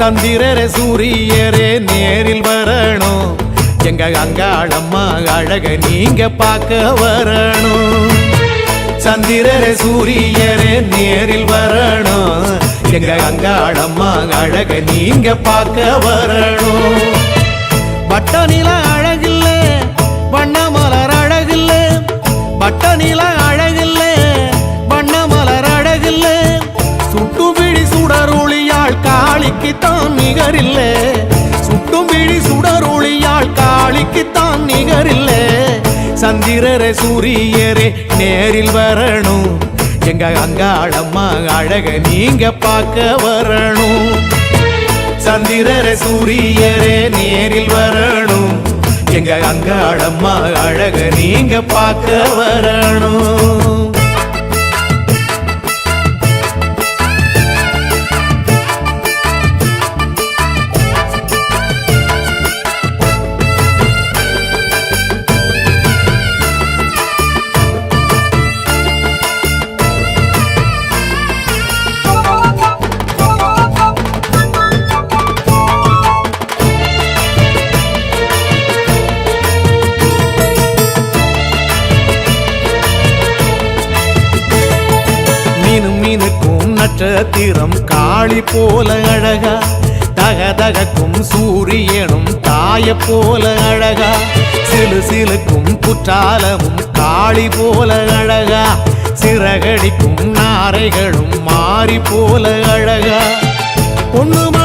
சந்திரரே சூரியரே நேரில் வரணும். எங்க அங்காளம்மா அழக நீங்க பார்க்க வரணும். சந்திரரே சூரியரே நேரில் வரணும். எங்க அங்காளம்மா அழக நீங்க பார்க்க வரணும். பட்ட நில அழகில்ல வண்ண மலர் அழகில்ல. பட்ட நில காளிக்குத்தான் நிகரில்ல. சுட்டும் விழி சுடரொளியாள் காளிக்கு தான் நிகரில்ல. சந்திரரே சூரியரே நேரில் வரணும். எங்க அங்காளம்மா அழக நீங்க பார்க்க வரணும். சந்திரரே சூரியரே நேரில் வரணும். எங்க அங்காளம்மா அழக நீங்க பார்க்க வரணும். நட்சத்திரம் காளி போல அழகா. தகதகக்கும் சூரியனும் தாய போல அழகா. சிலு சிலுக்கும் குற்றாலமும் காளி போல அழகா. சிறகடிக்கும் நாரைகளும் மாறி போல அழகா. ஒன்று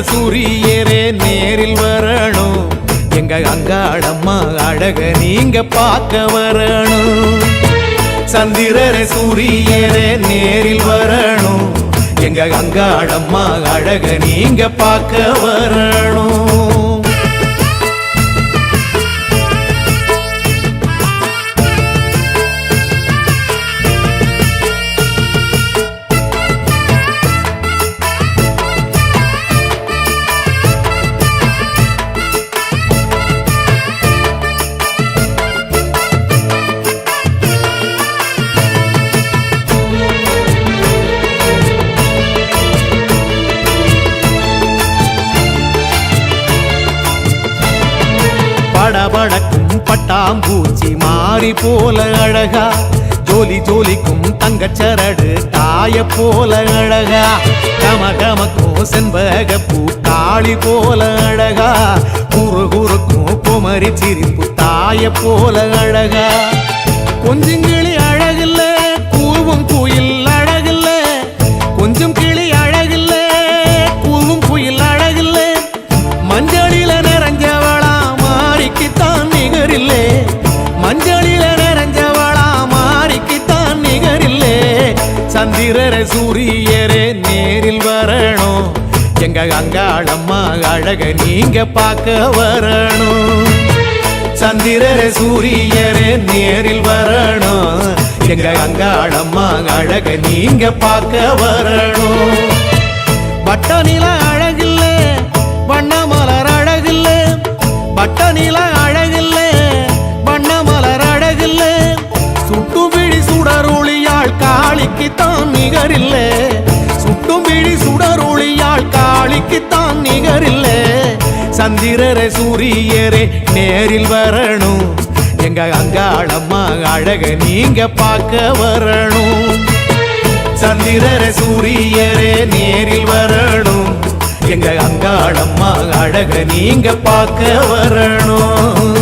சூரியரே நேரில் வரணும். எங்க அங்காடம்மா அழக நீங்க பார்க்க வரணும். சந்திரரே சூரியரே நேரில் வரணும். எங்க அங்காடம்மா அழக நீங்க பார்க்க வரணும். பட்டாம்பூச்சி மாறி போல அழகா. ஜோலி ஜோலிக்கும் தங்கச்சரடு தாய போல அழகா. கம கமக்கும் செண்பக பூ காளி போல அழகா. குறு குறுக்கும் குமரி சிரிப்பு தாய போல அழகா. கொஞ்சங்கள் வரணும். எங்க அங்காளம்மா அழக நீங்க பார்க்க வரணும். சந்திரரே சூரியரே நேரில் வரணும். எங்க அங்காளம்மா அழக நீங்க பார்க்க வரணும். பட்டனில சந்திரரே சூரியரே நேரில் வரணும். எங்க அங்காளம்மா அழக நீங்க பார்க்க வரணும். சந்திரரே சூரியரே நேரில் வரணும். எங்க அங்காளம்மா அழக நீங்க பார்க்க வரணும்.